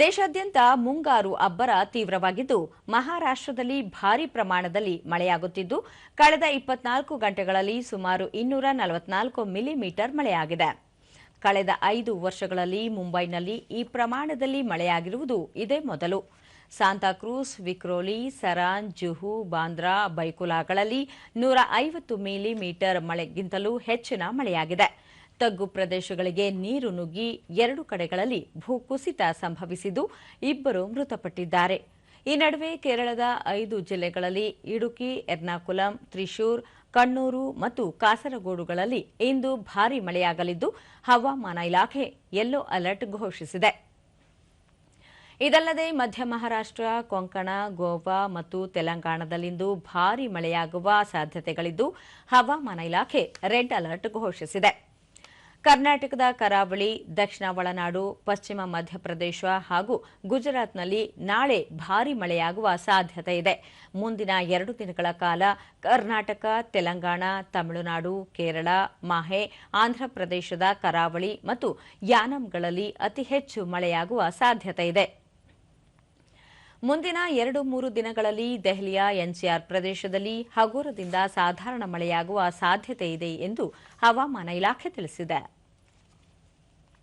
ದೇಶಾದ್ಯಂತ ಮುಂಗಾರು ಅಬ್ಬರ ತೀವ್ರವಾಗಿದ್ದು, ಮಹಾರಾಷ್ಟ್ರದಲ್ಲಿ ಭಾರೀ ಪ್ರಮಾಣದಲ್ಲಿ ಮಳೆಯಾಗುತ್ತಿದ್ದು, ಕಳೆದ ಇಪ್ಪತ್ನಾಲ್ಕು ಗಂಟೆಗಳಲ್ಲಿ ಸುಮಾರು ಇನ್ನೂರ ನಲವತ್ನಾಲ್ಕು ಮಿಲಿಮೀಟರ್ ಮಳೆಯಾಗಿದೆ. ಕಳೆದ ಐದು ವರ್ಷಗಳಲ್ಲಿ ಮುಂಬೈನಲ್ಲಿ ಈ ಪ್ರಮಾಣದಲ್ಲಿ ಮಳೆಯಾಗಿರುವುದು ಇದೇ ಮೊದಲು. ಸಾಂತಾಕ್ರೂಸ್ ವಿಕ್ರೋಲಿ, ಸರಾನ್, ಜುಹು, ಬಾಂದ್ರಾ, ಬೈಕುಲಾಗಳಲ್ಲಿ ನೂರ ಐವತ್ತು ಮಿಲಿಮೀಟರ್ ಮಳೆಗಿಂತಲೂ ಹೆಚ್ಚಿನ ಮಳೆಯಾಗಿದೆ. ತಗ್ಗು ಪ್ರದೇಶಗಳಿಗೆ ನೀರು ನುಗ್ಗಿ ಎರಡು ಕಡೆಗಳಲ್ಲಿ ಭೂಕುಸಿತ ಸಂಭವಿಸಿದ್ದು ಇಬ್ಬರು ಮೃತಪಟ್ಟಿದ್ದಾರೆ. ಈ ನಡುವೆ ಕೇರಳದ ಐದು ಜಿಲ್ಲೆಗಳಲ್ಲಿ ಇಡುಕಿ, ಎರ್ನಾಕುಲಂ, ತ್ರಿಶೂರ್, ಕಣ್ಣೂರು ಮತ್ತು ಕಾಸರಗೋಡುಗಳಲ್ಲಿ ಇಂದು ಭಾರೀ ಮಳೆಯಾಗಲಿದ್ದು ಹವಾಮಾನ ಇಲಾಖೆ ಯೆಲ್ಲೋ ಅಲರ್ಟ್ ಘೋಷಿಸಿದೆ. ಇದಲ್ಲದೆ ಮಧ್ಯ ಮಹಾರಾಷ್ಟ್ರ, ಕೊಂಕಣ, ಗೋವಾ ಮತ್ತು ತೆಲಂಗಾಣದಲ್ಲಿಂದು ಭಾರೀ ಮಳೆಯಾಗುವ ಸಾಧ್ಯತೆಗಳಿದ್ದು ಹವಾಮಾನ ಇಲಾಖೆ ರೆಡ್ ಅಲರ್ಟ್ ಘೋಷಿಸಿದೆ. ಕರ್ನಾಟಕದ ಕರಾವಳಿ, ದಕ್ಷಿಣ ಒಳನಾಡು, ಪಶ್ಚಿಮ ಮಧ್ಯಪ್ರದೇಶ ಹಾಗೂ ಗುಜರಾತ್ನಲ್ಲಿ ನಾಳೆ ಭಾರೀ ಮಳೆಯಾಗುವ ಸಾಧ್ಯತೆ ಇದೆ. ಮುಂದಿನ ಎರಡು ದಿನಗಳ ಕಾಲ ಕರ್ನಾಟಕ, ತೆಲಂಗಾಣ, ತಮಿಳುನಾಡು, ಕೇರಳ, ಮಾಹೆ, ಆಂಧ್ರಪ್ರದೇಶದ ಕರಾವಳಿ ಮತ್ತು ಯಾನಂಗಳಲ್ಲಿ ಅತಿ ಹೆಚ್ಚು ಮಳೆಯಾಗುವ ಸಾಧ್ಯತೆ ಇದೆ. ಮುಂದಿನ ಎರಡು ಮೂರು ದಿನಗಳಲ್ಲಿ ದೆಹಲಿಯ ಎನ್ಸಿಆರ್ ಪ್ರದೇಶದಲ್ಲಿ ಹಗುರದಿಂದ ಸಾಧಾರಣ ಮಳೆಯಾಗುವ ಸಾಧ್ಯತೆ ಇದೆ ಎಂದು ಹವಾಮಾನ ಇಲಾಖೆ ತಿಳಿಸಿದೆ.